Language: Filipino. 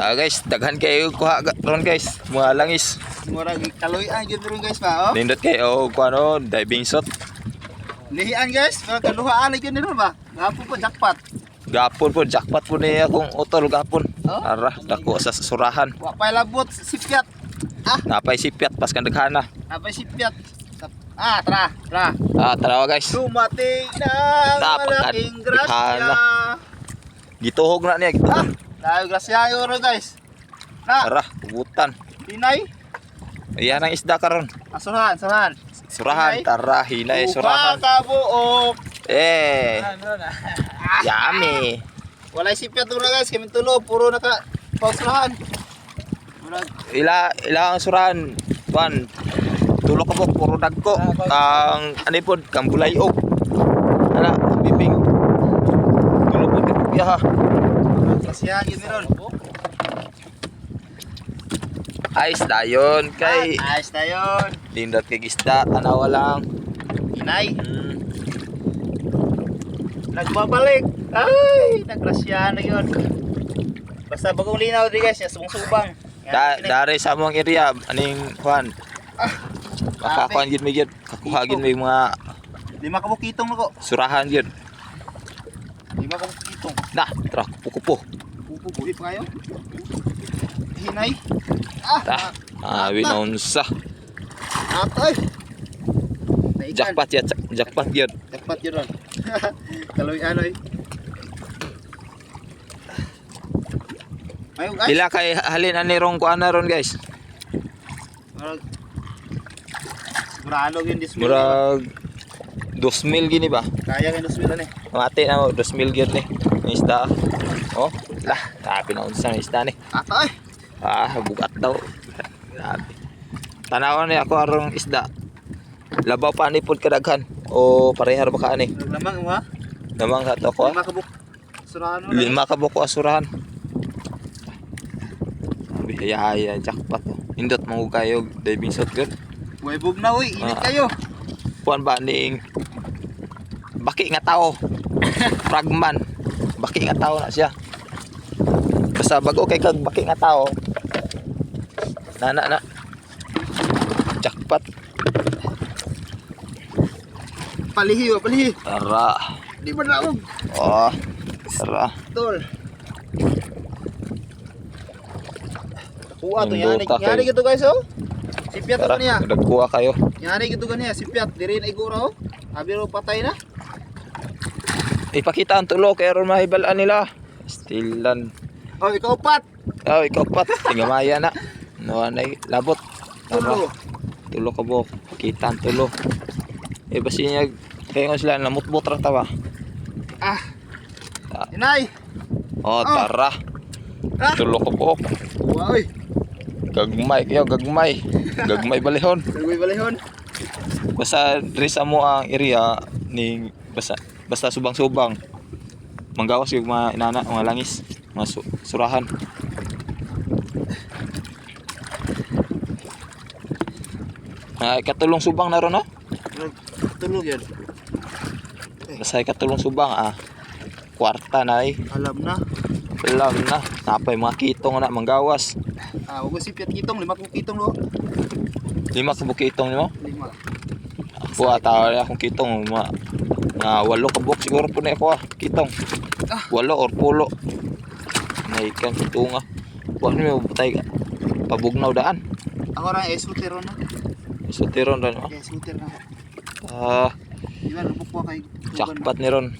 Ah guys, daghan kayo kuha ron guys. Mga langis. Murag kaloy-an gyud ron guys pa, oh. Nindot kayo kuha no, diving shot. Lihian guys, mga kaluhaan gyud nila ba? Gapo po jackpot. Gapon po, jackpot po niya akong utol gapon. Oh? Ara, dako sa surahan. Wa pa labot sipyat. Ah, Napay sipyat pas kan daghana. napay sipyat. Ah, tara, tara. Ah, tarawa guys. Dumating na malaking grasya. Gituhog na niya, Ah, gituhog. dahil grasya yun guys. Na, Ara, pugutan. Pinay. Ayan ang isda karon. Asurahan, asurahan. Surahan, Hinay. tara, hinay, Buka surahan. ka buok. Eh, yummy. Walay sipyat na guys, kami tulo, puro naka pausurahan. Ila, ila ang surahan. One, tulo ka po, puro dagko. Kang, ano po, kang bulayog. Ala, ang bibing. Tulo tipugya ha. grasya yun meron. Ayos na yun, kay Ah, ayos na yun. lindot kay isda, tanawa lang. Inay, Hmm. nagbabalik. Ay, nagrasya na yun. Basta bagong linaw di guys, yung subang-subang. Da, dari sa among area, aning Juan. Makakuan gid mi gid, kakuha gid mi mga Lima ka bukitong mo ko. surahan gid. Lima ka bukitong. Nah, tra pukupo. Pupupuhi pa kayo. Hinay. Ah, Ta, ah, winonsa. Naikan. Jackpot ya, jackpot gid. Jackpot yun ron. Kaloy anoy. Ayun guys. Pila kay halin ani rong kuan na ron guys. Murag. Sigurado yun this Murag 2,000 gini ba? Kaya kayo nusmila ni. Mati na mo 2,000 gid ni. Ang isda. Oh, lah, tapi na unsa ang isda ni. Atoy. Ah, bugat daw. Grabe. Tanawan ni ako arong isda. Labaw pa ni pud kadaghan o parehar ba ka ani? Lamang mo ha. Namang ka to ko. Lima ka buk. Surahan mo. Lima ka buko asurahan. Bihaya jackpot. Indot mo kayo diving shot. Buhay bugnaw uy. Init Ah. kayo. Kuan ba ning baki nga tao. Fragman. Baki nga tao na siya. Basta bago kay kag baki nga tao. Nana na. Jackpot. Palihi wa palihi. Tara. Di ba naog? Oh. Tara. Tol. Kuha to yan. kayo. gitu guys oh. Sipyat Tara. to niya. Nagkuha kayo. Yari gitu kan ya. Sipyat diri na igura oh. Abi ro patay na. Ipakita ang tulo kay aron mahibalaan nila. Stilan. Oh, ikaw pat. Oh, ikaw pat. Tingamaya na. No, anay labot. Tulo. Tulo ka bo. Kita ang tulo. Eh, basi niya. Kaya nga sila, namutbot ra tawa. Ah. Ah. Inay. Oh, Oh. tara. Ah. Tulo ka. Kuha oy. Gagmay kayo, gagmay. Gagmay balihon. Nagway balihon. Basta dresa mo ang area ni basta basta subang-subang. Manggawas yung mga inana, mga langis, mga su- surahan. Ah, katulong subang na ron, no? Tulog yan. Basta katulong subang, ah. Kwarta na eh. Alam na. Alam na. Napay mga kitong na, manggawas. Ah, huwag sipyat kitong. Lima kong kitong lo. Lima ka kitong mo. Lima. Ako atawa akong kitong. Mga, mga walo ka buok siguro po na ako ah. Kitong. Ah. Walo or pulo. Naikan tunga. Huwag niyo butay ka. Pabugnaw daan. Ako ra esutero na. So tiron ron. oh. Esuter na. Ah, Di ba lupok po kay jackpot ni ron.